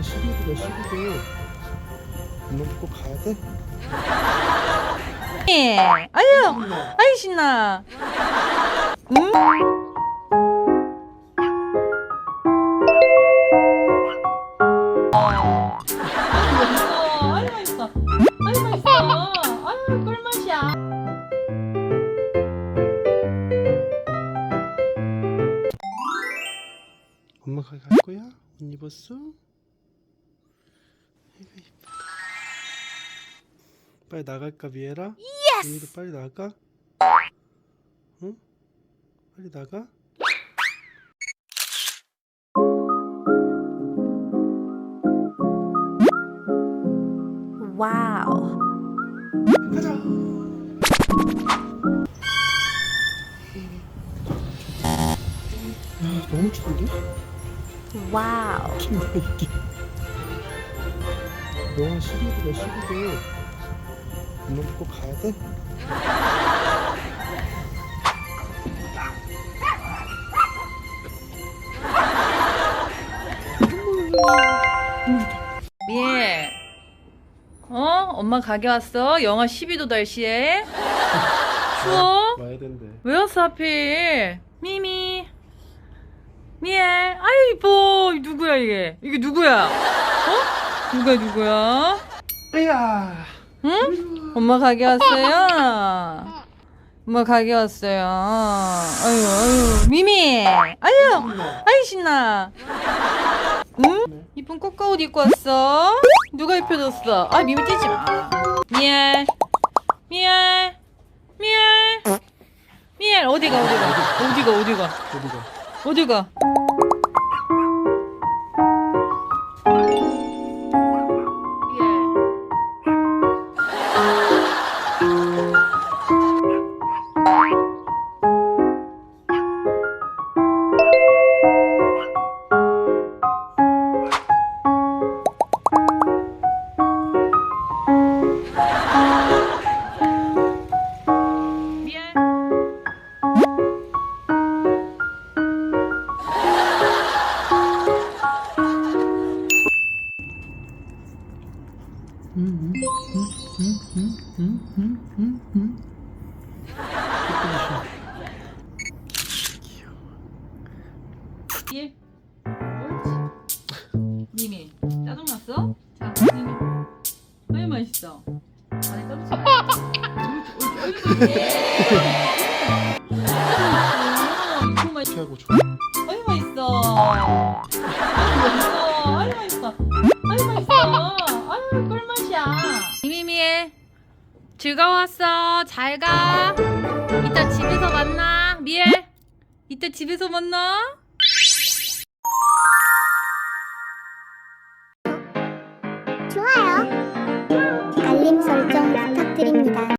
영하 12도가 12도. 엄마 꼭 가야 돼? 예. 아유, 신나. 응? 아유 맛있어. 아유 맛있어. 아유 꿀맛이야. 엄마 가 갈 거야? 옷 입었어? 빨리 나갈까 미애라? 예스! 도 빨리 나가? 응? 빨리 나가? 와우. 가자! 야 너무 추운데? 와우. 영하 12도가 12도 엄마 꼭 가야 돼? 미애. 어? 엄마 가게 왔어? 영하 12도 날씨에? 추워? 와야 된대 왜 왔어 하필? 미미. 미애. 아이 이뻐. 이 누구야 이게? 이게 누구야? 어? 누가 누구야? 아야 응? 엄마 가게 왔어요. 엄마 가게 왔어요. 아유 아유 미미. 아유 아이 신나. 응? 이쁜 꽃가옷 입고 왔어? 누가 입혀줬어? 아 미미 뛰지 마. 미엘 미엘 미엘 미엘 어디가 어디가 어디가 어디가 어디가 어디가? 일. 옳지. 미미, 짜증 났어? 자, 미미. 아유, 맛있어. 안에 떨어지 마. 이렇게 하고 줘 아유, 맛있어. 아유, 맛있어. 아유, 맛있어. 즐거웠어. 잘 가. 이따 집에서 만나. 미에. 이따 집에서 만나. 좋아요. 알림 설정 부탁드립니다.